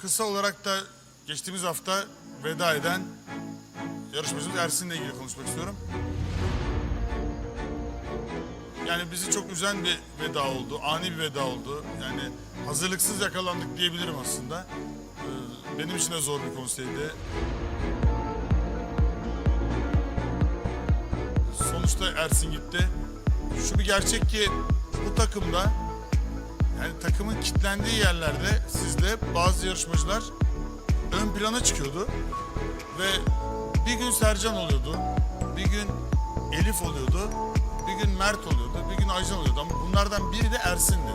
Kısa olarak da geçtiğimiz hafta veda eden yarışmacımız Ersin'le ilgili konuşmak istiyorum. Yani bizi çok üzen bir veda oldu, ani bir veda oldu. Yani hazırlıksız yakalandık diyebilirim aslında. Ee, Benim için de zor bir konseydi. Sonuçta Ersin gitti. Şu bir gerçek ki bu takımda yani takımın kitlendiği yerlerde sizde bazı yarışmacılar ön plana çıkıyordu. Ve bir gün Sercan oluyordu, bir gün Elif oluyordu, bir gün Mert oluyordu, bir gün Aycan oluyordu. Ama bunlardan biri de Ersin'di.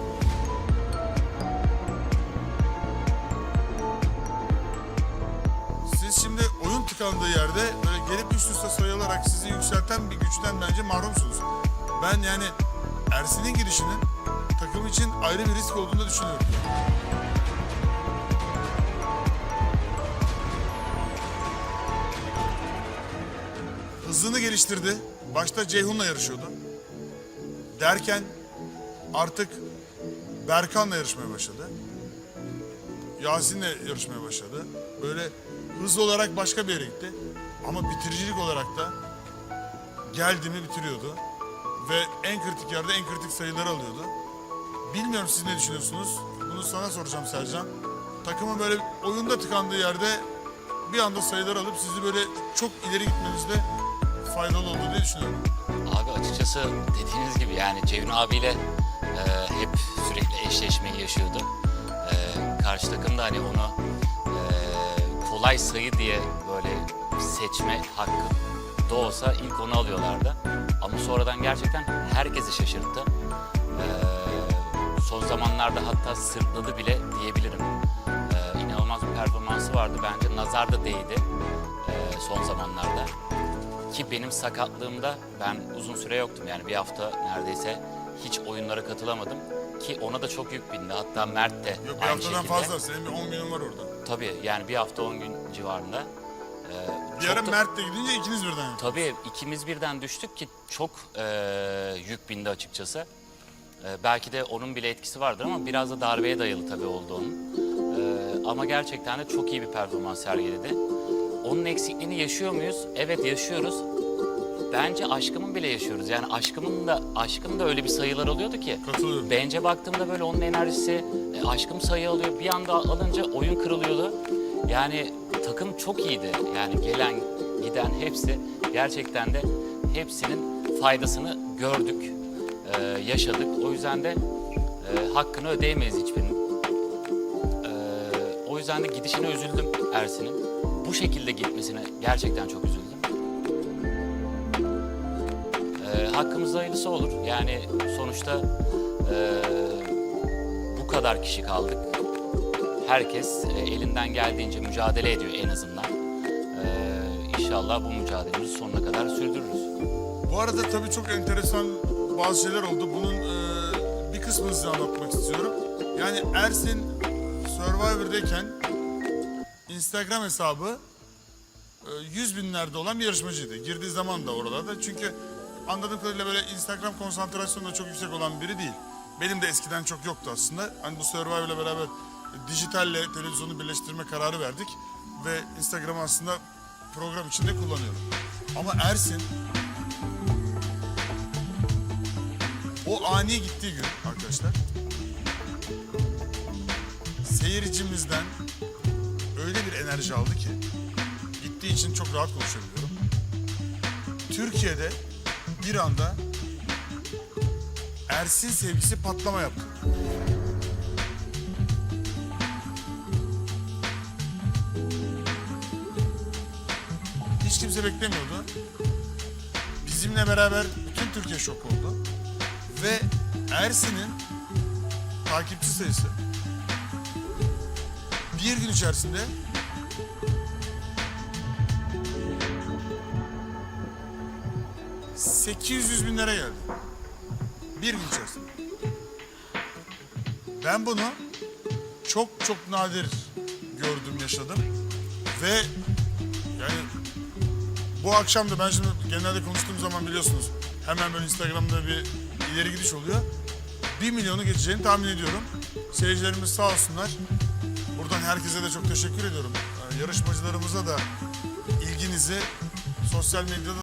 Siz şimdi oyun tıkandığı yerde böyle gelip üst üste sayılarak sizi yükselten bir güçten bence mahrumsunuz. Ben yani Ersin'in girişinin takım için ayrı bir risk olduğunu düşünüyorum. Hızını geliştirdi. Başta Ceyhun'la yarışıyordu. Derken artık Berkan'la yarışmaya başladı. Yasin'le yarışmaya başladı. Böyle hız olarak başka bir yere gitti. Ama bitiricilik olarak da geldi mi bitiriyordu. Ve en kritik yerde en kritik sayıları alıyordu. Bilmiyorum siz ne düşünüyorsunuz? Bunu sana soracağım Sercan. Takımın böyle oyunda tıkandığı yerde bir anda sayılar alıp sizi böyle çok ileri gitmenizde faydalı oldu diye düşünüyorum. Abi açıkçası dediğiniz gibi yani Ceyhun abiyle e, hep sürekli eşleşmeyi yaşıyordu. E, karşı takım da hani onu e, kolay sayı diye böyle seçme hakkı da olsa ilk onu alıyorlardı. Ama sonradan gerçekten herkesi şaşırttı. Son zamanlarda hatta sırtladı bile diyebilirim. E, inanılmaz bir performansı vardı bence. Nazar da değdi e, son zamanlarda. Ki benim sakatlığımda ben uzun süre yoktum. Yani bir hafta neredeyse hiç oyunlara katılamadım. Ki ona da çok yük bindi. Hatta Mert de Yok bir aynı haftadan şekilde. fazla. Senin bir 10 günün var orada. Tabii yani bir hafta 10 gün civarında. Ee, Bir çok ara da- Mert de gidince ikiniz birden. Tabii ikimiz birden düştük ki çok e, yük bindi açıkçası. E, belki de onun bile etkisi vardır ama biraz da darbeye dayalı tabii oldu onun. E, ama gerçekten de çok iyi bir performans sergiledi. Onun eksikliğini yaşıyor muyuz? Evet yaşıyoruz. Bence aşkımın bile yaşıyoruz. Yani aşkımın da aşkın da öyle bir sayılar oluyordu ki. Katılıyorum. Bence baktığımda böyle onun enerjisi, e, aşkım sayı alıyor. Bir anda alınca oyun kırılıyordu. Yani takım çok iyiydi. Yani gelen, giden hepsi gerçekten de hepsinin faydasını gördük, e, yaşadık. O yüzden de e, hakkını ödeyemeyiz hiçbirinin. E, o yüzden de gidişine üzüldüm Ersin'in. Bu şekilde gitmesine gerçekten çok üzüldüm. E, hakkımızda hayırlısı olur. Yani sonuçta e, bu kadar kişi kaldık. Herkes e, elinden geldiğince mücadele ediyor en azından. E, inşallah bu mücadelemizi sonuna kadar sürdürürüz. Bu arada tabii çok enteresan bazı şeyler oldu. Bunun e, bir kısmını size anlatmak istiyorum. Yani Ersin Survivor'dayken Instagram hesabı e, 100 binlerde olan bir yarışmacıydı. Girdiği zaman da oralarda. Çünkü anladığım kadarıyla böyle Instagram konsantrasyonu da çok yüksek olan biri değil. Benim de eskiden çok yoktu aslında. Hani bu Survivor'la beraber dijitalle televizyonu birleştirme kararı verdik. Ve Instagram'ı aslında program içinde kullanıyorum. Ama Ersin o ani gittiği gün arkadaşlar seyircimizden öyle bir enerji aldı ki gittiği için çok rahat konuşabiliyorum. Türkiye'de bir anda Ersin sevgisi patlama yaptı. Hiç kimse beklemiyordu. Bizimle beraber bütün Türkiye şok oldu. Ve Ersin'in takipçi sayısı bir gün içerisinde ...800 binlere geldi. Bir gün içerisinde. Ben bunu çok çok nadir gördüm, yaşadım. Ve yani bu akşam da ben şimdi genelde konuştuğum zaman biliyorsunuz hemen böyle Instagram'da bir ileri gidiş oluyor. 1 milyonu geçeceğini tahmin ediyorum. Seyircilerimiz sağ olsunlar. buradan herkese de çok teşekkür ediyorum. Ee, yarışmacılarımıza da ilginizi sosyal medyada